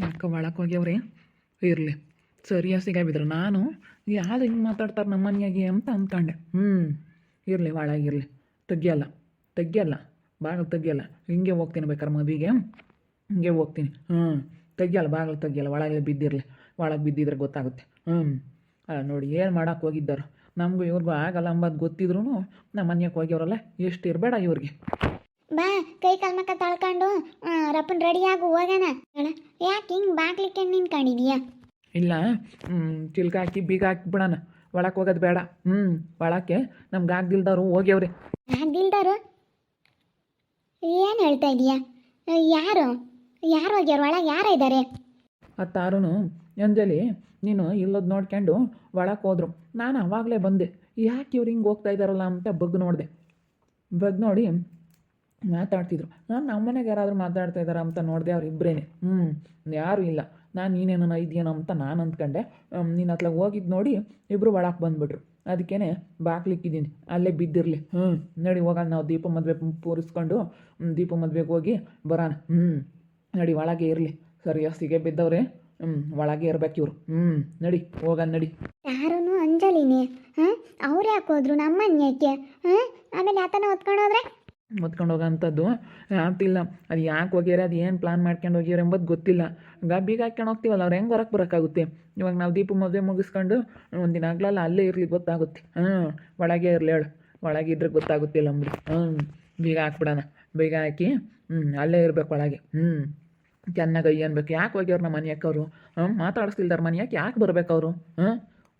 ಯಾಕೆ ಒಳಕ್ಕೆ ಹೋಗ್ಯವ್ರಿ? ಇರಲಿ. ಸರಿಯಾಗಿ ಸಿಗಾಬಿದ್ರು ನಾನು ಯಾರು ಹಿಂಗೆ ಮಾತಾಡ್ತಾರೆ ನಮ್ಮ ಮನೆಯಾಗೆ ಅಂತ ಅಂದ್ಕೊಂಡೆ ಹ್ಞೂ ಇರಲಿ ಒಳಗಿರಲಿ ತೆಗಿಯಲ್ಲ ತೆಗಿಯಲ್ಲ. ಬಾಗಿಲು ತೆಗಿಯಲ್ಲ. ಹಿಂಗೆ ಹೋಗ್ತೀನಿ ಬೇಕಾರೆ ಮದುವೆಗೆ. ಹಿಂಗೆ ಹೋಗ್ತೀನಿ. ಹ್ಞೂ ತೆಗಿಯಲ್ಲ, ಬಾಗಿಲು ತೆಗಿಯಲ್ಲ. ಒಳಗೆ ಬಿದ್ದಿರಲಿ. ಒಳಗೆ ಬಿದ್ದಿದ್ರೆ ಗೊತ್ತಾಗುತ್ತೆ. ಹ್ಞೂ ಅಲ್ಲ ನೋಡಿ, ಏನು ಮಾಡೋಕೆ ಹೋಗಿದ್ದಾರೆ. ನಮಗೂ ಇವ್ರಿಗೂ ಆಗಲ್ಲ ಅಂಬದು ಗೊತ್ತಿದ್ರು ನಮ್ಮ ಮನೆಗೆ ಹೋಗ್ಯವ್ರಲ್ಲ. ಎಷ್ಟು ಇರಬೇಡ ಇವ್ರಿಗೆ. ಬಾ ಕೈ ಕಾಲ್ ಮಕ್ಕ ತಳ್ಕೊಂಡು ರಪ್ಪನ್ ರೆಡಿಯಾಗಿ ಹೋಗೋಣ ಯಾಕೆ ಹಿಂಗೆ ಬಾಗ್ಲಿಕ್ಕೆ ಕಾಣಿದೀಯಾ ಇಲ್ಲ ಚಿಲ್ಕ ಹಾಕಿ ಬೀಗ ಹಾಕಿ ಬಿಡೋಣ. ಒಳಕ್ಕೆ ಹೋಗೋದು ಬೇಡ. ಹ್ಞೂ ಒಳಕ್ಕೆ ನಮ್ಗೆ ಆಗ್ದಿಲ್ದವ್ರು ಹೋಗ್ಯವ್ರಿ. ಆಗ್ದಿಲ್ದವ್ರು ಏನು ಹೇಳ್ತಾ ಇದೀಯ? ಯಾರು? ಯಾರು ಹೋಗ್ಯಾರ ಒಳಗೆ ಯಾರ ಇದ್ದಾರೆ ಹತ್ತಾರು ಅಂಜಲಿ ನೀನು ಇಲ್ಲೋದು ನೋಡ್ಕೊಂಡು ಒಳಕ್ಕೆ ಹೋದ್ರು. ನಾನು ಅವಾಗಲೇ ಬಂದೆ. ಯಾಕೆ ಇವ್ರು ಹಿಂಗೆ ಹೋಗ್ತಾ ಇದ್ದಾರಲ್ಲ ಅಂತ ಬಗ್ ನೋಡಿದೆ. ಬಗ್ ನೋಡಿ ಮಾತಾಡ್ತಿದ್ರು. ನಾನು ನಮ್ಮ ಮನೆಗೆ ಯಾರಾದರೂ ಮಾತಾಡ್ತಾ ಇದ್ದಾರಾ ಅಂತ ನೋಡಿದೆ ಅವ್ರು ಇಬ್ಬರೇನೆ ಹ್ಞೂ ಯಾರೂ ಇಲ್ಲ. ನಾನು ನೀನೇನೋ ಇದೆಯೇನೋ ಅಂತ ನಾನು ಅಂದ್ಕೊಂಡೆ. ನೀನು ಅತ್ಲಾಗ ಹೋಗಿದ್ದು ನೋಡಿ ಇಬ್ಬರು ಒಳಕ್ಕೆ ಬಂದುಬಿಟ್ರು. ಅದಕ್ಕೇ ಬಾಕ್ಲಿಕ್ಕಿದ್ದೀನಿ ಅಲ್ಲೇ ಬಿದ್ದಿರಲಿ. ಹ್ಞೂ ನಡಿ ಹೋಗೋಣ, ನಾವು ದೀಪ ಮದುವೆ ಪೂರಿಸ್ಕೊಂಡು ದೀಪ ಮದುವೆಗೆ ಹೋಗಿ ಬರೋಣ ಹ್ಞೂ ನಡಿ ಒಳಗೆ ಇರಲಿ. ಸರಿ ಸಿಗೆ ಬಿದ್ದವ್ರೆ. ಹ್ಞೂ ಒಳಗೆ ಇರ್ಬೇಕು ಇವರು. ಹ್ಞೂ ನಡಿ, ಹೋಗೋಣ, ನಡಿ. ಯಾರೂ ಅಂಜಲಿನಿ? ಹಾಂ ಅವ್ರು ಯಾಕೆ ಹೋದ್ರು? ನಮ್ಮ ಯಾಕೆ? ಹಾಂ ಆಮೇಲೆ ಯಾತನ ಹೊತ್ಕೊಂಡು ಹೊತ್ಕೊಂಡು ಹೋಗೋಂಥದ್ದು. ಆಗ್ತಿಲ್ಲ. ಅದು ಯಾಕೆ ಹೋಗ್ಯಾರ ಅದು ಏನು ಪ್ಲಾನ್ ಮಾಡ್ಕೊಂಡು ಹೋಗ್ಯಾರ ಎಂಬುದು ಗೊತ್ತಿಲ್ಲ. ಈಗ ಬೀಗ ಹಾಕ್ಕೊಂಡು ಹೋಗ್ತೀವಲ್ಲ, ಅವ್ರು ಹೆಂಗೆ ಹೊರಗೆ ಬರೋಕ್ಕಾಗುತ್ತೆ? ಇವಾಗ ನಾವು ದೀಪ ಮದುವೆ ಮುಗಿಸ್ಕೊಂಡು ಒಂದಿನ ಆಗ್ಲಲ್ಲ ಅಲ್ಲೇ ಇರಲಿ ಗೊತ್ತಾಗುತ್ತೆ. ಹ್ಞೂ ಒಳಗೆ ಇರಲಿ ಹೇಳು. ಒಳಗೆ ಇದ್ರೆ ಗೊತ್ತಾಗುತ್ತಿಲ್ಲ ಅಂಬ್ರಿ ಹ್ಞೂ ಬೀಗ ಹಾಕ್ಬಿಡೋಣ. ಬೀಗ ಹಾಕಿ ಹ್ಞೂ ಅಲ್ಲೇ ಇರಬೇಕು ಒಳಗೆ. ಹ್ಞೂ ಚೆನ್ನಾಗಿ ಅನ್ಬೇಕು. ಯಾಕೆ ಹೋಗ್ಯವ್ರು ನಮ್ಮ ಮನೆಯಕ್ಕವರು ಅವರು? ಹಾಂ ಮಾತಾಡಿಸ್ತಿಲ್ದಾರ ಮನೆಯಕ್ಕೆ ಯಾಕೆ ಯಾಕೆ ಬರ್ಬೇಕು ಅವರು? ಹ್ಞೂ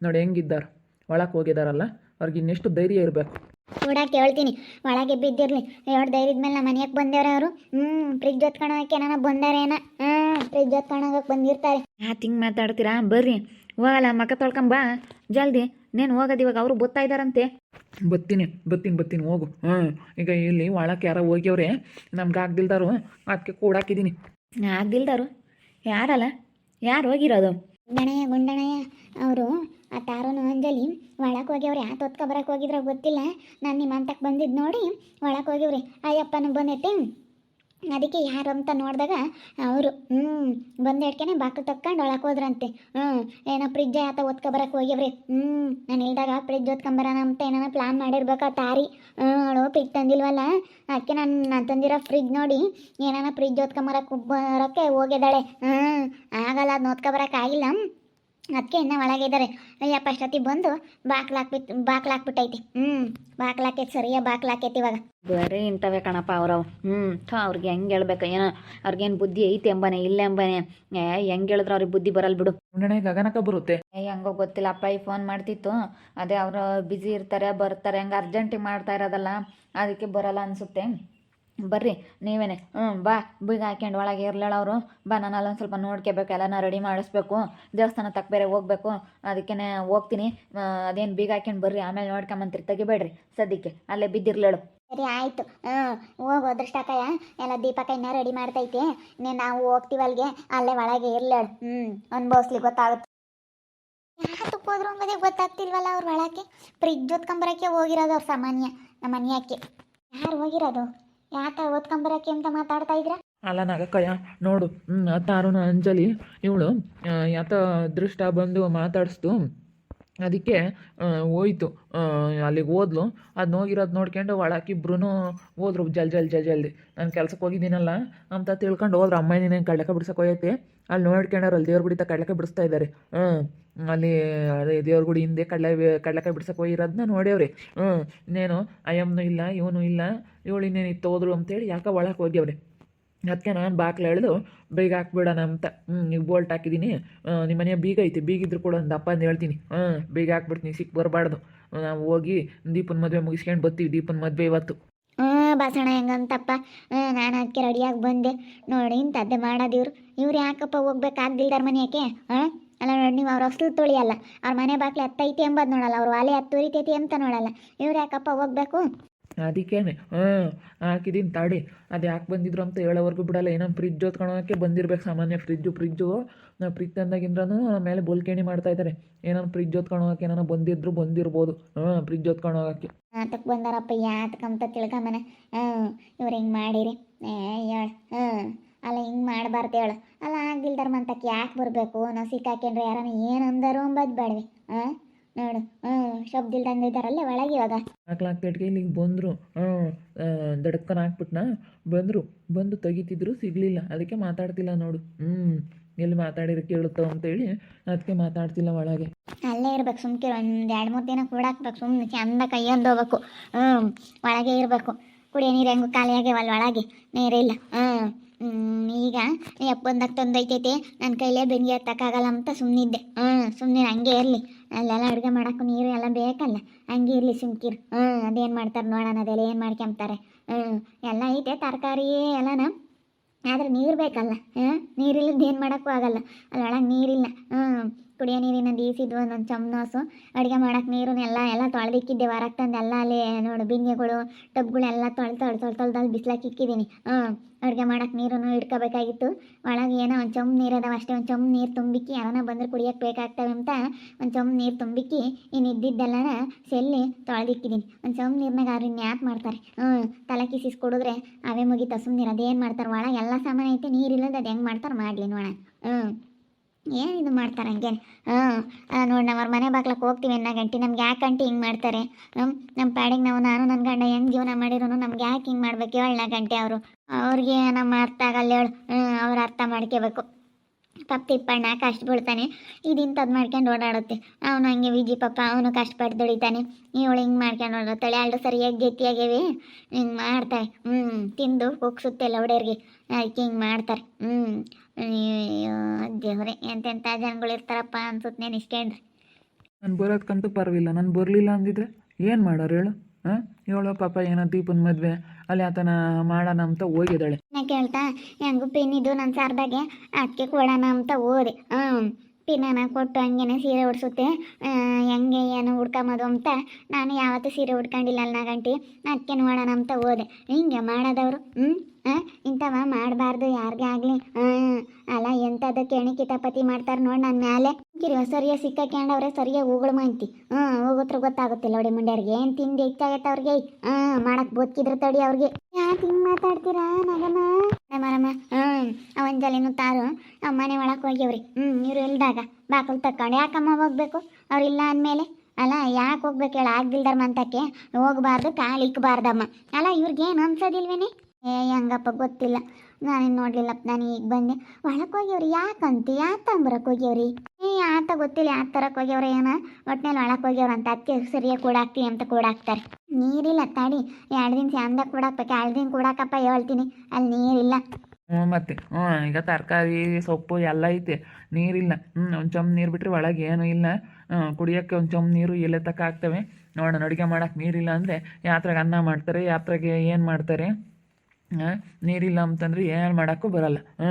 ನೋಡಿ ಹೆಂಗಿದ್ದಾರೆ. ಒಳಗೆ ಹೋಗಿದಾರಲ್ಲ, ಅವ್ರಿಗೆ ಇನ್ನೆಷ್ಟು ಧೈರ್ಯ ಇರಬೇಕು. ಕೂಡಕ್ಕೆ ಹೇಳ್ತೀನಿ ಒಳಗೆ ಬಿದ್ದಿರಲಿ. ಎರಡು ಧೈರ್ಯದ ಮೇಲೆ ನಮ್ಮ ಮನೆಯಾಗ ಬಂದೇವ್ರ ಅವರು. ಹ್ಞೂ ಫ್ರಿಜ್ ಹೊತ್ಕೊಳಕ್ಕೆ ನಾನು ಬಂದಾರೇನ? ಹ್ಞೂ ಫ್ರಿಜ್ ಹೊತ್ಕೊಳಕ್ಕೆ ಬಂದಿರ್ತಾರೆ. ಯಾಕೆ ಹಿಂಗೆ ಮಾತಾಡ್ತೀರಾ? ಬರ್ರಿ. ಹೋಗಲ್ಲ ಮಕ್ಕ ತೊಳ್ಕೊಂಬ ಜಲ್ದಿ. ನೇನು ಹೋಗೋದು ಇವಾಗ ಅವರು ಬತ್ತಾ ಇದ್ದಾರಂತೆ ಬತ್ತೀನಿ ಬತ್ತೀನಿ ಬತ್ತೀನಿ ಹೋಗು. ಹ್ಞೂ ಈಗ ಇಲ್ಲಿ ಒಳಕ್ಕೆ ಯಾರೋ ಹೋಗ್ಯವ್ರೆ. ನಮ್ಗೆ ಆಗ್ದಿಲ್ದಾರು ಅದಕ್ಕೆ ಕೂಡಾಕಿದ್ದೀನಿ ಆಗ್ದಿಲ್ದಾರು ಯಾರಲ್ಲ? ಯಾರು ಹೋಗಿರೋದು? ಗಣಯ್ಯ ಗುಂಡಣಯ್ಯ ಅವರು. ಆ ತಾರೋನು ಅಂಜಲಿ ಒಳಕ್ಕೆ ಹೋಗ್ಯವ್ರಿ, ಆ ತೊತ್ಕ ಬರಕ್ಕೆ ಹೋಗಿದ್ರ ಗೊತ್ತಿಲ್ಲ. ನಾನು ನಿಮ್ಮ ಅಂತಕ್ಕೆ ಬಂದಿದ್ದು ನೋಡಿ ಒಳಕ್ಕೆ ಹೋಗಿವ್ರಿ ಅಯ್ಯಪ್ಪನ ಬಂದೈತೆ. ಅದಕ್ಕೆ ಯಾರು ಅಂತ ನೋಡಿದಾಗ ಅವರು ಹ್ಞೂ ಬಂದೇಡ್ಕೆನೆ ಬಾಕ್ಲು ತಕ್ಕೊಂಡು ಒಳಕ್ಕೆ ಹೋದ್ರಂತೆ. ಹ್ಞೂ ಏನೋ ಫ್ರಿಜ್ ಆತ ಒತ್ಕೊ ಬರಕ್ಕೆ ಹೋಗ್ಯವ್ರಿ. ಹ್ಞೂ ನಾನು ಹೇಳ್ದಾಗ ಫ್ರಿಜ್ ಓದ್ಕೊಂಬರೋಣ ಅಂತ ಏನಾನ ಪ್ಲಾನ್ ಮಾಡಿರ್ಬೇಕು ಆ ತಾರಿ. ಹ್ಞೂ ಫ್ರಿಜ್ ತಂದಿಲ್ವಲ್ಲ? ಅದಕ್ಕೆ ನಾನು ನಾನು ತಂದಿರೋ ಫ್ರಿಜ್ ನೋಡಿ, ಏನಾನ ಫ್ರಿಜ್ ಓದ್ಕೊಂಬರಕ್ಕೆ ಬರೋಕ್ಕೆ ಹೋಗಿದ್ದಾಳೆ ಹ್ಞೂ ಆಗಲ್ಲ ಅದನ್ನ ಒತ್ಕೊಬರಕ್ಕಾಗಿಲ್ಲ ಅದಕ್ಕೆ ಇನ್ನೂ ಒಳಗಿದ್ದಾರೆ ಅಯ್ಯಪ್ಪ ಅಷ್ಟೊತ್ತಿಗೆ ಬಂದು ಬಾಕ್ಲಾಕ್ಬಿಟ್ಟು ಹಾಕ್ಬಿಟ್ಟು ಬಾಕ್ಲು ಹಾಕ್ಬಿಟ್ಟೈತಿ. ಹ್ಞೂ ಬಾಕ್ಲಾಕೈತಿ ಸರಿಯಾಗಿ ಬಾಕ್ಲು ಹಾಕೈತಿ ಇವಾಗ. ಬರೀ ಇಂಥವೆ ಕಣಪ್ಪ ಅವ್ರವು ಹ್ಞೂ ಥೋ ಅವ್ರಿಗೆ ಹೆಂಗೆ ಹೇಳ್ಬೇಕು? ಏನೋ ಅವ್ರಿಗೇನು ಬುದ್ಧಿ ಐತೆ ಎಂಬನೆ ಇಲ್ಲ ಎಂಬನೆ ಏ ಹೆಂಗ್ ಹೇಳಿದ್ರೆ ಅವ್ರಿಗೆ ಬುದ್ಧಿ ಬರಲ್ಲ ಬಿಡು. ಗಗನಕ ಬರುತ್ತೆ. ಏ ಹೆಂಗೋ ಗೊತ್ತಿಲ್ಲ. ಅಪ್ಪ ಈ ಫೋನ್ ಮಾಡ್ತಿತ್ತು. ಅದೇ ಅವರು ಬ್ಯುಸಿ ಇರ್ತಾರೆ ಬರ್ತಾರೆ. ಹೆಂಗೆ ಅರ್ಜೆಂಟ್ ಮಾಡ್ತಾ ಇರೋದಲ್ಲ. ಅದಕ್ಕೆ ಬರಲ್ಲ ಅನಿಸುತ್ತೆ. ಬರ್ರಿ, ನೀವೇನೆ. ಹ್ಞೂ ಬಾ. ಬೀಗ ಹಾಕ್ಯಂಡು ಒಳಗೆ ಇರ್ಲಾಳ ಅವರು. ಬಾ ನಾನು ಅಲ್ಲೊಂದು ಸ್ವಲ್ಪ ನೋಡ್ಕೋಬೇಕು ಎಲ್ಲನ ರೆಡಿ ಮಾಡಿಸ್ಬೇಕು. ದೇವಸ್ಥಾನ ತಕ್ಕ ಬೇರೆ ಹೋಗ್ಬೇಕು. ಅದಕ್ಕೇ ಹೋಗ್ತೀನಿ. ಅದೇನು ಬೀಗ ಹಾಕ್ಯಂಡು ಬರ್ರಿ, ಆಮೇಲೆ ನೋಡ್ಕೊಂಬಂತಿರಿ. ತೆಗಿಬೇಡ್ರಿ ಸದ್ಯಕ್ಕೆ. ಅಲ್ಲೇ ಬಿದ್ದಿರ್ಲೇಳು. ಸರಿ, ಆಯಿತು. ಹಾಂ ಹೋಗು ಅದೃಷ್ಟಕ್ಕಯ್ಯ ಎಲ್ಲ ದೀಪಕ್ಕ ರೆಡಿ ಮಾಡ್ತೈತೆ. ನೀ ನಾವು ಹೋಗ್ತೀವಿ ಅಲ್ಲಿಗೆ ಅಲ್ಲೇ ಒಳಗೆ ಇರ್ಲೇಳು. ಹ್ಞೂ ಅನ್ಭವಿಸ್ಲಿ ಗೊತ್ತಾಗುತ್ತೆ. ಯಾತಕ್ಕೆ ಹೋದ್ರು ಅಂಬೋದೇ ಗೊತ್ತಾಗ್ತಿಲ್ವಲ್ಲ ಅವ್ರು ಒಳಕ್ಕೆ? ಫ್ರಿಜ್ ಹೊತ್ಕೊಂಬರಕ್ಕೆ ಹೋಗಿರೋದು ಅವ್ರ ಸಾಮಾನ್ಯ ನಮ್ಮ ಮನೆಯಕ್ಕೆ ಯಾರು ಹೋಗಿರೋದು? ಯಾಕೆ ಓದ್ಕೊಂಬರಕ್ಕೆ ಅಂತ ಮಾತಾಡ್ತಾ ಇದ್ರ? ಅಲ್ಲ ನಾಗಕ್ಕಯ್ಯ, ನೋಡು ತಾರುನ ಅಂಜಲಿ, ಇವಳು ಯಾತ ದೃಷ್ಟ ಬಂದು ಮಾತಾಡಿಸ್ತು ಅದಕ್ಕೆ ಹೋಯ್ತು. ಅಲ್ಲಿಗೆ ಹೋದ್ಲು. ಅದು ಹೋಗಿರೋದು ನೋಡ್ಕೊಂಡು ಒಳಕಿಬ್ರು ಹೋದ್ರು ಜಲ್ ಜಲ್ ಜಲ್ ಜಲ್ದಿ. ನಾನು ಕೆಲ್ಸಕ್ಕೆ ಹೋಗಿದ್ದೀನಲ್ಲ, ಅಂತ ತಿಳ್ಕೊಂಡು ಹೋದ್ರು. ಅಮ್ಮ ನೀನೇನು ಕಡ್ಲಕ ಬಿಡ್ಸಕ್ಕೆ ಹೋಗೈತೆ. ಅಲ್ಲಿ ನೋಡ್ಕೊಂಡವ್ರು ಅಲ್ಲಿ ದೇವ್ರ ಬಿಡಿತ ಕಡ್ಲಕ ಬಿಡಿಸ್ತಾ ಇದ್ದಾರೆ ಹ್ಞೂ ಅಲ್ಲಿ, ಅದೇ ದೇವ್ರ ಗುಡಿ ಹಿಂದೆ ಕಡಲೆ ಕಡಲೆಕಾಯಿ ಬಿಡ್ಸಕ್ಕೆ ಹೋಗಿರೋದನ್ನ ನೋಡ್ಯವ್ರಿ ಹ್ಞೂ ಇನ್ನೇನು, ಅಯ್ಯಮ್ಮನೂ ಇಲ್ಲ, ಇವನು ಇಲ್ಲ, ಇವಳು ಇನ್ನೇನು ಇತ್ತು ಹೋದ್ರು ಅಂತೇಳಿ ಯಾಕೆ ಒಳಕ್ಕೆ ಹೋಗ್ಯವ್ರಿ. ಅದಕ್ಕೆ ನಾನು ಬಾಕ್ಲ ಎಳೆದು, ಬೀಗ ಹಾಕ್ಬಿಡೋಣ ಅಂತ. ಹ್ಞೂ ಈಗ ಬೋಲ್ಟ್ ಹಾಕಿದ್ದೀನಿ ನಿಮ್ಮ ಮನೆಯ ಬೀಗ ಐತಿ ಬೀಗಿದ್ರು ಕೂಡ ಒಂದು ಅಪ್ಪ ಅಂತ ಹೇಳ್ತೀನಿ. ಹ್ಞೂ ಬೀಗ ಹಾಕ್ಬಿಡ್ತೀನಿ ಸಿಕ್ ಬರಬಾರ್ದು. ನಾವು ಹೋಗಿ ದೀಪನ ಮದುವೆ ಮುಗಿಸ್ಕೊಂಡು ಬರ್ತೀವಿ ದೀಪನ ಮದುವೆ ಇವತ್ತು. ಹ್ಞೂ ಬಾಸಣ ಹೆಂಗಂತಪ್ಪ. ಹ್ಞೂ ನಾನು ಅದಕ್ಕೆ ರೆಡಿಯಾಗಿ ಬಂದೆ. ನೋಡಿ, ಇಂಥದ್ದೇ ಮಾಡೋದಿವ್ರು. ಇವ್ರು ಯಾಕಪ್ಪ ಹೋಗ್ಬೇಕಾಗ್ದಿಲ್ದಾರ ಮನೆಯಕ್ಕೆ ಹಾಂ ಅಲ್ಲ ನೋಡಿ ನೀವು ಅವ್ರ ಹೊಸ್ಲು ತೊಳಿಯಲ್ಲ. ಅವ್ರ ಮನೆ ಬಾಕ್ಲಿ ಹತ್ತೈತಿ ಎಂಬುದು ನೋಡಲ್ಲ ಅವ್ರ ವಾಲೆ ಹತ್ತುರಿತೈತಿ ಅಂತ ನೋಡಲ್ಲ. ಇವ್ರು ಯಾಕಪ್ಪ ಹೋಗ್ಬೇಕು? ಅದಕ್ಕೇನೆ. ಹಾಂ ಹಾಕಿದ್ದೀನಿ ತಾಡಿ ಅದು ಯಾಕೆ ಬಂದಿದ್ರು ಅಂತ ಹೇಳೋವರೆಗೂ ಬಿಡಲ್ಲ. ಏನೋ ಫ್ರಿಜ್ ಹೊತ್ಕೊಳೋಕ್ಕೆ ಬಂದಿರ್ಬೇಕು ಸಾಮಾನ್ಯ ಫ್ರಿಜ್ಜು ಫ್ರಿಜ್ಜು ನಾವು ಫ್ರಿಜ್ ತಂದಾಗಿಂದ್ರೂ ಮೇಲೆ ಬೋಲ್ಕೇಣಿ ಮಾಡ್ತಾ ಇದ್ದಾರೆ ಏನೋ ಫ್ರಿಜ್ ಹೊತ್ಕೊಂಡು ಹೋಗಕ್ಕೆ ಏನೋ ಬಂದಿದ್ರು ಬಂದಿರ್ಬೋದು. ಹಾಂ ಫ್ರಿಜ್ ಹೊತ್ಕೊಂಡು ಹೋಗಕ್ಕೆ. ಆತಕ್ಕೆ ಬಂದಾರಪ್ಪ ಯಾತಕ್ಕಂತ ತಿಳ್ಕೊಂಬನೆ ಹ್ಞೂ ಇವ್ರು ಹಿಂಗೆ ಮಾಡಿರಿ. ಏ ಹೇಳ ಹ್ಞೂ ಅಲ್ಲ ಹಿಂಗೆ ಮಾಡಬಾರ್ದು ಹೇಳು. ಅಲ್ಲ ಆಗಿಲ್ದಾರ ಮಂತಕ್ಕೆ ಯಾಕೆ ಬರಬೇಕು? ನಾವು ಸಿಕ್ಕಾಕೊಂಡ್ರೆ ಯಾರನ್ನ ಏನು ಅಂದರು ಅಂಬದ್ ಬೇಡವಿ. ಹಾಂ ನೋಡು. ಹ್ಞೂ ಶಬ್ದ ಇಲ್ದಂಗೆ ಇದ್ದಾರಲ್ಲೇ ಒಳಗೆ ಇವಾಗ. ಹಾಕ್ಲಾಕ್ಪೇಟ್ಗೆ ಇಲ್ಲಿಗೆ ಬಂದರು. ದಡಕ್ಕನ ಹಾಕ್ಬಿಟ್ನಾ? ಬಂದರು. ಬಂದು ತೆಗಿತಿದ್ರು ಸಿಗಲಿಲ್ಲ. ಅದಕ್ಕೆ ಮಾತಾಡ್ತಿಲ್ಲ ನೋಡು. ಹ್ಞೂ ಎಲ್ಲಿ ಮಾತಾಡಿದ್ರೆ ಕೇಳುತ್ತೋ ಅಂತೇಳಿ ಅದಕ್ಕೆ ಮಾತಾಡ್ತಿಲ್ಲ ಒಳಗೆ. ಅಲ್ಲೇ ಇರ್ಬೇಕು ಸುಮ್ಕೆ ಒಂದು ಎರಡು ಮೂರು ದಿನ ಕೂಡಾಕ್ಬೇಕು ಸುಮ್ಮನೆ ಚಂದ ಕೈಯೊಂದು ಹೋಗ್ಬೇಕು. ಹ್ಞೂ ಒಳಗೆ ಇರಬೇಕು. ಕುಡಿಯೋ ನೀರು ಹೆಂಗು ಖಾಲಿ ಆಗ್ಯಾವಲ್ಲ ಒಳಗೆ ನೀರಿಲ್ಲ ಹ್ಞೂ ಈಗ ಎಪ್ಪೊಂದಕ್ಕೆ ತೊಂದೈತೈತೆ. ನನ್ನ ಕೈಲೇ ಬೆಂಕಿ ಹತ್ತಕ್ಕಾಗಲ್ಲ ಅಂತ ಸುಮ್ಮನಿದ್ದೆ ಹ್ಞೂ ಸುಮ್ಮನೆ ಹಂಗೆ ಇರಲಿ. ಅಲ್ಲೆಲ್ಲ ಅಡುಗೆ ಮಾಡೋಕ್ಕೂ ನೀರು ಎಲ್ಲ ಬೇಕಲ್ಲ. ಹಂಗೆ ಇರಲಿ, ಸುಮ್ಕಿರು. ಹ್ಞೂ ಅದೇನು ಮಾಡ್ತಾರೆ ನೋಡೋಣ, ಅದೆಲ್ಲ ಏನು ಮಾಡ್ಕೊಂತಾರೆ ಹ್ಞೂ ಎಲ್ಲ ಐತೆ, ತರಕಾರಿ ಎಲ್ಲನ. ಆದ್ರೆ ನೀರು ಬೇಕಲ್ಲ. ಹಾಂ ನೀರಿಲ್ಲದ ಏನು ಮಾಡೋಕ್ಕೂ ಆಗಲ್ಲ. ಅದ್ರೊಳಗೆ ನೀರಿಲ್ಲ. ಹ್ಞೂ ಕುಡಿಯೋ ನೀರಿನ ದೀಸಿದ್ವು ಒಂದೊಂದು ಚಮ್ನಾಸು. ಅಡುಗೆ ಮಾಡೋಕೆ ನೀರು ಎಲ್ಲ ಎಲ್ಲ ತೊಳೆದಿಕ್ಕಿದ್ದೆ ಹೊರಗೆ ತಂದು ಎಲ್ಲ ಅಲ್ಲಿ ನೋಡು ಬಿಂದಿಗೆಗಳು ಟಬ್ಗಳೆಲ್ಲ ತೊಳೆ ತೊಳೆ ತೊಳೆ ತೊಳೆದಲ್ಲಿ ಬಿಸ್ಲಾಕ್ ಇಕ್ಕಿದ್ದೀನಿ ಹ್ಞೂ, ಅಡುಗೆ ಮಾಡೋಕೆ ನೀರನ್ನು ಇಟ್ಕೋಬೇಕಾಗಿತ್ತು ಒಳಗೆ ಏನೋ ಒಂದು ಚಮ್ ನೀರು ಅದಾವ ಅಷ್ಟೇ ಒಂದು ಚಮ್ ನೀರು ತುಂಬಿಕ್ಕಿ ಯಾರನ್ನ ಬಂದ್ರೆ ಕುಡಿಯೋಕೆ ಬೇಕಾಗ್ತವೆ ಅಂತ ಒಂದು ಚಮ್ ನೀರು ತುಂಬಿಕ್ಕಿ ಇನ್ನು ಇದ್ದಿದ್ದೆಲ್ಲನ ಸೆಲ್ಲಿ ತೊಳೆದಿಕ್ಕಿದ್ದೀನಿ ಒಂದು ಚಮ್ ನೀರ್ನಾಗ ಅವ್ರು ಇನ್ನು ಯಾಕೆ ಮಾಡ್ತಾರೆ? ಹ್ಞೂ, ತಲೆ ಕಿಸಿಸ್ ಕುಡಿದ್ರೆ ಅವೇ ಮುಗಿತ ಸುಮ್ಮನೆ ಅದೇನು ಮಾಡ್ತಾರೆ? ಒಳಗೆ ಎಲ್ಲ ಸಾಮಾನು ಐತೆ ನೀರಿಲ್ಲದ ಅದು ಹೆಂಗೆ ಮಾಡ್ತಾರೆ? ಮಾಡಲಿ ನೋಡ ಹ್ಞೂ. ಏನು ಇದು ಮಾಡ್ತಾರೆ ಹಂಗೆ ಹಾಂ ನೋಡಿ ನಾವು ಅವ್ರ ಮನೆ ಬಾಗ್ಲಕ್ಕೆ ಹೋಗ್ತೀವಿ ಅನ್ನೋ ಗಂಟಿ ನಮ್ಗೆ ಯಾಕೆ ಗಂಟಿ ಹಿಂಗೆ ಮಾಡ್ತಾರೆ? ಹ್ಞೂ ನಮ್ಮ ಪ್ಯಾಡಿಗೆ ನಾವು, ನಾನು ನನ್ನ ಗಂಡ ಹೆಂಗೆ ಜೀವನ ಮಾಡಿರೋನು ನಮ್ಗೆ ಯಾಕೆ ಹಿಂಗೆ ಮಾಡ್ಬೇಕು ಹೇಳ ಗಂಟೆ ಅವರು. ಅವ್ರಿಗೆ ನಮ್ಮ ಅರ್ಥ ಆಗಲ್ಲ ಹೇಳು. ಅವ್ರು ಅರ್ಥ ಮಾಡ್ಕೋಬೇಕು ಪಾಪ ತಿಪ್ಪಣ್ಣ ಕಷ್ಟ ಬೀಳ್ತಾನೆ ಇದಿಂಥದ್ದು ಮಾಡ್ಕೊಂಡು ಓಡಾಡುತ್ತೆ. ಅವನು ಹಂಗೆ ವಿಜಿ ಪಪ್ಪ ಅವನು ಕಷ್ಟಪಟ್ಟು ದುಡಿತಾನೆ. ಇವಳು ಹಿಂಗೆ ಮಾಡ್ಕೊಂಡು ಓಡಾಡ್ತಾಳೆ. ಎರಡು ಸರಿಯಾಗಿ ಗಟ್ಟಿಯಾಗೇವಿ ಹಿಂಗೆ ಮಾಡ್ತಾಳೆ. ಹ್ಞೂ ತಿಂದು ಹೋಗ್ಸುತ್ತೆ ಲೌಡೇರಿಗೆ ಅದಕ್ಕೆ ಹಿಂಗೆ ಮಾಡ್ತಾರೆ. ಹ್ಞೂ ದೇವ್ರೆ ಎಂತೆಂಥ ಜನಗಳು ಇರ್ತಾರಪ್ಪ ಅನ್ಸುತ್ತೆ ನಾನು ಇಷ್ಟೇನ್ರಿ ನಾನು ಬರೋದ್ಕಂತೂ ಪರ್ವಿಲ್ಲ ನಾನು ಬರಲಿಲ್ಲ ಅಂದಿದ್ರೆ ಏನು ಮಾಡೋರು ಹೇಳು? ಹೇಳೋ ಪಾಪ ಏನೋ ದೀಪನ್ ಮದ್ವೆ. ಅಲ್ಲಿ ಆತನ ಮಾಡೋಣ ಅಂತ ಹೋಗಿದ್ದಾಳೆ. ನಾ ಕೇಳ್ತಾ, ಹೆಂಗು ಪಿನ್ ಇದು ನನ್ನ ಸಾರ್ದಾಗೆ? ಅದಕ್ಕೆ ಕೊಡೋಣ ಅಂತ ಹೋದೆ. ಹ್ಞೂ ಅನ್ನ ಕೊಟ್ಟು ಹಂಗೇನೆ ಸೀರೆ ಉಡ್ಸುತ್ತೆ. ಹೆಂಗೆ ಏನು ಉಡ್ಕೊಂಬೋದು ಅಂತ ನಾನು ಯಾವತ್ತೂ ಸೀರೆ ಉಡ್ಕೊಂಡಿಲ್ಲ ಅಲ್ಲ ಗಂಟಿ. ಅದಕ್ಕೆ ನೋಡೋಣ ಅಂತ ಹೋದೆ. ಹಿಂಗೆ ಮಾಡೋದವರು ಹ್ಞೂ ಹಾಂ? ಇಂಥವ ಮಾಡಬಾರ್ದು ಯಾರಿಗೇ ಆಗಲಿ. ಹಾಂ. ಅಲ್ಲ ಎಂಥದ್ದು ಕೇಣಿ ಕಿತಾಪತಿ ಮಾಡ್ತಾರ ನೋಡಿ ನಾನು ಮ್ಯಾಲೆ. ಕಿರಿವ ಸರಿಯಾಗಿ ಸಿಕ್ಕಾಕೊಂಡವ್ರೆ ಸರಿಯಾಗಿ ಉಗುಳು ಮಾಂತಿ. ಹ್ಮ್ ಹೋಗೋತ್ರ ಗೊತ್ತಾಗುತ್ತಿಲ್ಲ ನೋಡಿ ಮುಂಡ್ಯಾರಿಗೆ. ಏನು ತಿಂಡಿ ಹೆಚ್ಚಾಗತ್ತ ಅವ್ರಿಗೆ? ಹ್ಮ್ ಮಾಡಕ್ಕೆ ಬದುಕಿದ್ರೆ ತಡಿ ಅವ್ರಿಗೆ. ಯಾಕೆ ಹಿಂಗೆ ಮಾತಾಡ್ತೀರಾ ನಗಮ್ಮ ಮರಮ್ಮ ಹ್ಞೂ ಅವಂಜಲಿನೂ ತಾರು. ನಮ್ಮ ಮನೆ ಒಳಗೆ ಹೋಗ್ಯವ್ರಿ. ಹ್ಮ್, ಇವ್ರು ಇಲ್ದಾಗ ಬಾಕಲ್ ತಕ್ಕೊಂಡು. ಯಾಕಮ್ಮ ಹೋಗ್ಬೇಕು? ಅವ್ರಿಲ್ಲ ಅಂದ್ಮೇಲೆ? ಅಲ್ಲ, ಯಾಕೆ ಹೋಗ್ಬೇಕು ಹೇಳ? ಆಗ್ದಿಲ್ದಾರ ಮಂತಕ್ಕೆ ಹೋಗ್ಬಾರ್ದು, ಕಾಲು ಇಕ್ಬಾರ್ದಮ್ಮ. ಅಲ್ಲ, ಇವ್ರಿಗೇನು ಅನ್ಸೋದಿಲ್ವೇನೆ? ಏ, ಹೆಂಗಪ್ಪ, ಗೊತ್ತಿಲ್ಲ. ನಾನೇನು ನೋಡ್ಲಿಲ್ಲಪ್ಪ ನಾನು ಈಗ ಬಂದೆ. ಒಳಕ್ಕೆ ಹೋಗ್ಯವ್ರಿ ಯಾಕಂತ? ಯಾಕೆ ತಂಬರಕ್ಕೆ ಹೋಗ್ಯವ್ರಿ ಏ, ಆತ ಗೊತ್ತಿಲ್ಲ. ಯಾವ ತರಕ್ಕೆ ಹೋಗ್ಯವ್ರ ಏನ? ಒಟ್ಟಿನಲ್ಲಿ ಒಳಕ್ಕೆ ಹೋಗ್ಯವ್ರ ಅಂತ. ಅದಕ್ಕೆ ಸರಿಯಾಗಿ ಕೂಡಾಕ್ತೀನಿ ಅಂತ ಕೂಡಾಕ್ತಾರೆ ನೀರಿಲ್ಲ ತಾಡಿ. ಎರಡು ದಿನ ಚಂದ ಕೂಡಾಕ್ಬೇಕು ಎರಡು ದಿನ ಕೂಡಾಕಪ್ಪ ಹೇಳ್ತೀನಿ. ಅಲ್ಲಿ ನೀರಿಲ್ಲ. ಹ್ಞೂ ಮತ್ತೆ. ಹ್ಞೂ ಈಗ ತರಕಾರಿ, ಸೊಪ್ಪು ಎಲ್ಲ ಐತೆ. ನೀರಿಲ್ಲ. ಹ್ಞೂ ಒಂದು ಚಮ್ ನೀರು ಬಿಟ್ಟರೆ ಒಳಗೆ ಏನೂ ಇಲ್ಲ. ಕುಡಿಯೋಕ್ಕೆ ಒಂದು ಚಮ್ ನೀರು ಎಲ್ಲ ತಕ್ಕ ಆಗ್ತವೆ ನೋಡೋಣ, ಅಡುಗೆ ಮಾಡೋಕೆ ನೀರಿಲ್ಲ ಅಂದರೆ ಯಾತ್ರೆಗೆ ಅನ್ನ ಮಾಡ್ತಾರೆ, ಯಾತ್ರೆಗೆ ಏನು ಮಾಡ್ತಾರೆ? ಹಾಂ? ನೀರಿಲ್ಲ ಅಂತಂದ್ರೆ ಏನು ಮಾಡೋಕ್ಕೂ ಬರಲ್ಲ. ಹ್ಞೂ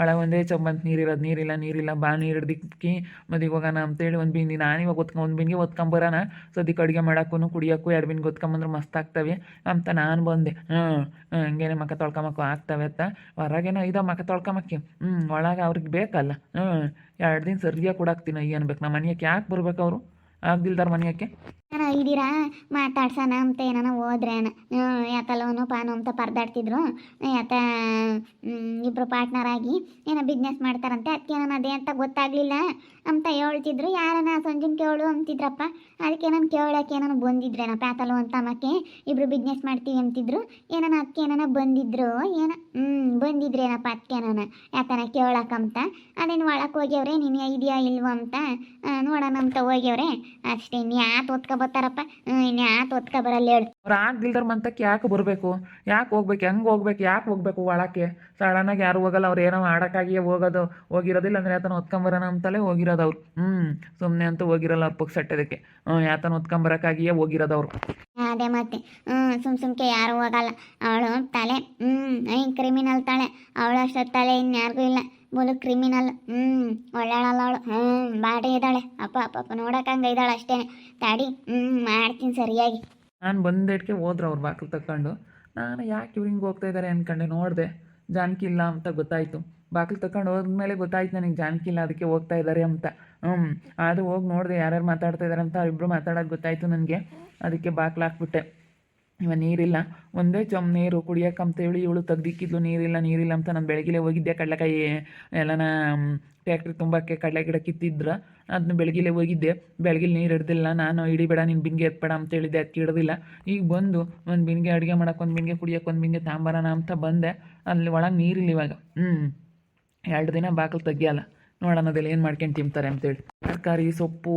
ಒಳಗೆ ಒಂದೇ ಚಂಬಂತ ನೀರಿರೋದು, ನೀರಿಲ್ಲ ನೀರಿಲ್ಲ, ಬಾ ನೀರು ಹಿಡ್ದಿಕ್ಕಿ ಮದಿಗೆ ಹೋಗೋಣ ಅಂತೇಳಿ ಒಂದು ಬಿಂದಿ ನಾನು ಇವಾಗ ಒತ್ಕೊಂಡು ಒಂದು ಬಿಂದಿಗೆ ಒತ್ಕೊಂಬರೋಣ ಸದ್ಯಕ್ಕೆ ಅಡುಗೆ ಮಾಡೋಕ್ಕೂ ಕುಡಿಯೋಕ್ಕೂ ಎರಡು ಬಿಂದಿಗೆ ಒತ್ಕೊಂಬಂದ್ರೆ ಮಸ್ತ್ ಆಗ್ತವೆ ಅಂತ ನಾನು ಬಂದೆ. ಹ್ಞೂ ಹಂಗೇನೆ ಮಕ ತೊಳ್ಕೊಂಬಕ್ಕೂ ಆಗ್ತವೆ ಅಂತ. ಹೊರಗೇನೋ ಇದಾವೆ ಮಕ ತೊಳ್ಕೊಂಬಕ್ಕೆ ಹ್ಞೂ ಒಳಗೆ ಅವ್ರಿಗೆ ಬೇಕಲ್ಲ. ಹ್ಞೂ ಎರಡು ದಿನ ಸರಿಯಾಗಿ ಕೊಡಾಕ್ತೀನಿ ಏನು ಬೇಕು ನಮ್ಮ ಮನೆಯಕ್ಕೆ ಯಾಕೆ ಬರ್ಬೇಕು ಅವರು? ಆಗ್ದಿಲ್ದಾರ ಮನೆಯಕ್ಕೆ ಇದ್ದೀರಾ? ಮಾತಾಡ್ಸೋಣ ಅಂತ ಏನಾನ ಹೋದ್ರೇನ. ಹ್ಞೂ ಯಾಕ ಲೋನು ಪಾನು ಅಂತ ಪರದಾಡ್ತಿದ್ರು. ಯಾಕ ಇಬ್ಬರು ಪಾರ್ಟ್ನರ್ ಆಗಿ ಏನೋ ಬಿಸ್ನೆಸ್ ಮಾಡ್ತಾರಂತೆ. ಅದಕ್ಕೆ ನಾನು ಅದೇ ಅಂತ ಗೊತ್ತಾಗ್ಲಿಲ್ಲ ಅಂತ ಹೇಳ್ತಿದ್ರು. ಯಾರನ್ನ ಸಂಜೆನ್ ಕೇಳು ಅಂತಿದ್ರಪ್ಪ. ಅದಕ್ಕೆ ನಾನು ಕೇಳೋಕೆ ಏನಾನ ಬಂದಿದ್ರೇನ ಪ್ಯಾತಲು ಅಂತ ಅಮ್ಮಕ್ಕೆ ಇಬ್ರು ಬಿಸ್ನೆಸ್ ಮಾಡ್ತೀವಿ ಅಂತಿದ್ರು. ಏನಾನ ಅದಕ್ಕೆ ಏನಾನ ಬಂದಿದ್ರು ಏನ ಹ್ಞೂ ಬಂದಿದ್ರೇನಪ್ಪ ಅದಕ್ಕೆ ನಾನು ಯಾಕನ ಕೇಳಕ್ಕಂತ ಅದೇನು ಒಳಕ್ಕೆ ಹೋಗ್ಯವ್ರೆ, ನೀನು ಇದೆಯಾ ಇಲ್ವೋ ಅಂತ. ನೋಡೋಣ ಅಂತ ಹೋಗ್ಯವ್ರೆ. ಅಷ್ಟೇ ನೀ ಯಾತ್ ಓದ್ಕೊ ಬರ್ತಾರಪ್ಪ ಇನ್ನು ಯಾತ್ ಓದ್ಕೊ ಬರಲ್ಲ ಹೇಳು. ಅವ್ರು ಆಗ್ದಿಲ್ದರ ಮಂತಕ್ ಯಾಕೆ ಬರಬೇಕು? ಯಾಕೆ ಹೋಗ್ಬೇಕು? ಹೆಂಗ್ ಹೋಗ್ಬೇಕು? ಯಾಕೆ ಹೋಗ್ಬೇಕು ಒಳಕ್ಕೆ? ಸಡನ್ನಾಗಿ ಯಾರು ಹೋಗಲ್ಲ ಅವ್ರು ಏನೋ ಆಡಕ್ಕಾಗಿಯೇ ಹೋಗೋದು. ಹೋಗಿರೋದಿಲ್ಲ ಅಂದರೆ ಯಾತನ ಹೊತ್ಕೊಂಬರೋಣ ಅಂತಲೇ ಹೋಗಿರೋದು ಅವ್ರು ಹ್ಮ್ ಸುಮ್ನೆ ಅಂತೂ ಹೋಗಿರಲ್ಲ ಅವ್ರು ಪುಕ್ಸಟ್ಟದಕ್ಕೆ ಹ್ಮ್ ಯಾತನ ಓದ್ಕೊಂಬರಕ್ಕಾಗಿಯೇ ಹೋಗಿರೋದು ಅವ್ರು ಅದೇ ಮತ್ತೆ. ಹ್ಮ್ ಸುಮ್ ಸುಮ್ಕೆ ಯಾರು ಹೋಗಲ್ಲ. ಅವಳು ತಲೆ ಹ್ಮ್ ಐ ಕ್ರಿಮಿನಲ್ ತಾಳೆ. ಅವಳು ಅಷ್ಟ ತಲೆ ಇನ್ಯಾರಿಗೂ ಇಲ್ಲ. ಬುಲು ಕ್ರಿಮಿನಲ್ ಹ್ಞೂ ಒಳ್ಳಾಳಲ್ಲವಳು ಹ್ಞೂ ಬಾಡಿ ಇದ್ದಾಳೆ. ಅಪ್ಪ ಅಪ್ಪ ನೋಡಕ್ಕಂಗೆ ಇದ್ದಾಳೆ ಅಷ್ಟೇ. ತಾಡಿ ಹ್ಞೂ ಮಾಡ್ತೀನಿ ಸರಿಯಾಗಿ. ನಾನು ಬಂದೇಟ್ಗೆ ಹೋದ್ರು ಅವ್ರು ಬಾಕ್ಲು ತಗೊಂಡು ನಾನು ಯಾಕೆ ಇವ್ರು ಹಿಂಗೆ ಹೋಗ್ತಾ ಇದ್ದಾರೆ ಅಂದ್ಕೊಂಡೆ ನೋಡಿದೆ. ಜಾನಕಿ ಇಲ್ಲ ಅಂತ ಗೊತ್ತಾಯಿತು. ಬಾಕ್ಲು ತಗೊಂಡು ಹೋದ್ಮೇಲೆ ಗೊತ್ತಾಯ್ತು ನನಗೆ ಜಾನಕಿ ಇಲ್ಲ, ಅದಕ್ಕೆ ಹೋಗ್ತಾ ಇದ್ದಾರೆ ಅಂತ. ಹ್ಞೂ ಅದು ಹೋಗಿ ನೋಡಿದೆ ಯಾರ್ಯಾರು ಮಾತಾಡ್ತಾ ಇದ್ದಾರೆ ಅಂತ ಇಬ್ಬರು ಮಾತಾಡೋದು ಗೊತ್ತಾಯಿತು ನನಗೆ. ಅದಕ್ಕೆ ಬಾಕ್ಲು ಹಾಕ್ಬಿಟ್ಟೆ. ಇವ ನೀರಿಲ್ಲ. ಒಂದೇ ಚಮ್ ನೀರು ಕುಡಿಯೋಕ್ಕಂತೇಳಿ ಇವಳು ತೆಗ್ದಿಕ್ಕಿದ್ಲು. ನೀರಿಲ್ಲ ನೀರಿಲ್ಲ ಅಂತ ನಾನು ಬೆಳಗ್ಗೆ ಹೋಗಿದ್ದೆ ಕಡಲೆಕಾಯಿ ಎಲ್ಲನ ಟ್ಯಾಕ್ಟ್ರಿ ತುಂಬಕ್ಕೆ ಕಡಲೆ ಗಿಡ ಕಿತ್ತಿದ್ರ. ಅದನ್ನ ಬೆಳಗಿಲೆ ಹೋಗಿದ್ದೆ. ಬೆಳಗ್ಗೆ ನೀರು ಹಿಡ್ದಿಲ್ಲ. ನಾನು ಹಿಡಿಬೇಡ ನೀನು ಬಿಂಗೆ ಎತ್ಬೇಡ ಅಂತ ಹೇಳಿದ್ದೆ. ಅದಕ್ಕೆ ಹಿಡ್ದಿಲ್ಲ. ಈಗ ಬಂದು ಒಂದು ಬಿಂಗೆ ಅಡುಗೆ ಮಾಡೋಕೆ, ಒಂದು ಬಿಂಗೆ ಕುಡಿಯೋಕೆ, ಒಂದು ಬಿಂಗೆ ತಾಂಬರೋಣ ಅಂತ ಬಂದೆ. ಅಲ್ಲಿ ಒಳಗೆ ನೀರಿಲ್ಲ ಇವಾಗ. ಹ್ಞೂ ಎರಡು ದಿನ ಬಾಗಿಲು ತೆಗಿಯಲ್ಲ ನೋಡೋಣ ಅದೆಲ್ಲ ಏನು ಮಾಡ್ಕೊಂಡು ತಿಂತಾರೆ ಅಂತೇಳಿ ತರಕಾರಿ, ಸೊಪ್ಪು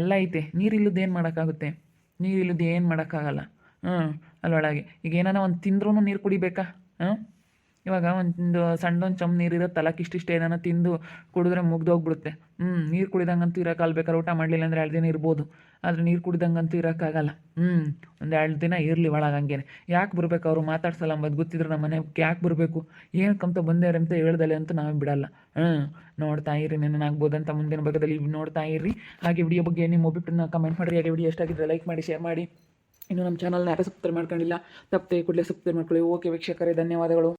ಎಲ್ಲ ಐತೆ. ನೀರಿಲ್ಲದ ಏನು ಮಾಡೋಕ್ಕಾಗುತ್ತೆ ನೀರಿಲ್ಲದೇನು ಏನು ಮಾಡೋಕ್ಕಾಗಲ್ಲ ಹ್ಞೂ ಅಲ್ಲೊಳಗೆ ಈಗ ಏನಾನ ಒಂದು ತಿಂದ್ರೂ ನೀರು ಕುಡಿಬೇಕಾ? ಹಾಂ ಇವಾಗ ಒಂದು ಸಣ್ಣದೊಂದು ಚಮ್ ನೀರು ತಲಕ್ಕೆ ಇಷ್ಟಿಷ್ಟು ಏನಾನ ತಿಂದು ಕುಡಿದ್ರೆ ಮುಗ್ದೋಗ್ಬಿಡುತ್ತೆ. ಹ್ಞೂ, ನೀರು ಕುಡಿದಂಗಂತೂ ಇರೋಕ್ಕಾಗಲ್ಲ ಬೇಕಾದ್ರೆ ಊಟ ಮಾಡಲಿಲ್ಲ ಅಂದರೆ ಎರಡು ದಿನ ಇರ್ಬೋದು. ಆದರೆ ನೀರು ಕುಡಿದಂಗಂತೂ ಇರೋಕ್ಕಾಗಲ್ಲ ಹ್ಞೂ, ಒಂದು ಎರಡು ದಿನ ಇರಲಿ ಒಳಗೆ ಹಂಗೇನೆ. ಯಾಕೆ ಬರಬೇಕು ಅವರು ಮಾತಾಡ್ಸಲ್ಲ ಅಂಬದು ಗೊತ್ತಿದ್ರೆ ನಮ್ಮ ಮನೆಗೆ ಯಾಕೆ ಬರಬೇಕು? ಏನಕ್ಕಂತ ಬಂದೇವ್ರೆ ಅಂತ ಹೇಳ್ದಲೆ ಅಂತ ನಾವು ಬಿಡಲ್ಲ. ಹ್ಞೂ, ನೋಡ್ತಾ ಇರಿ ನೆನಾಗ್ಬೋದಂತ ಮುಂದಿನ ಭಾಗದಲ್ಲಿ ನೋಡ್ತಾ ಇರಿ. ಹಾಗೆ ವಿಡಿಯೋ ಬಗ್ಗೆ ನಿಮ್ಮ ಒಬ್ಬಿಟ್ಟನ್ನ ಕಮೆಂಟ್ ಮಾಡಿರಿ. ಹಾಗೆ ವಿಡಿಯೋ ಎಷ್ಟಾಗಿದ್ರೆ ಲೈಕ್ ಮಾಡಿ ಶೇರ್ ಮಾಡಿ. ಇನ್ನು ನಮ್ಮ ಚಾನಲ್ನ ಯಾರೂ ಸಬ್ಸ್ಕ್ರೈಬ್ ಮಾಡ್ಕೊಂಡಿಲ್ಲ ತಪ್ಪದೆ ಕೂಡಲೇ ಸಬ್ಸ್ಕ್ರೈಬ್ ಮಾಡ್ಕೊಳ್ಳಿ. ಓಕೆ ವೀಕ್ಷಕರೇ ಧನ್ಯವಾದಗಳು.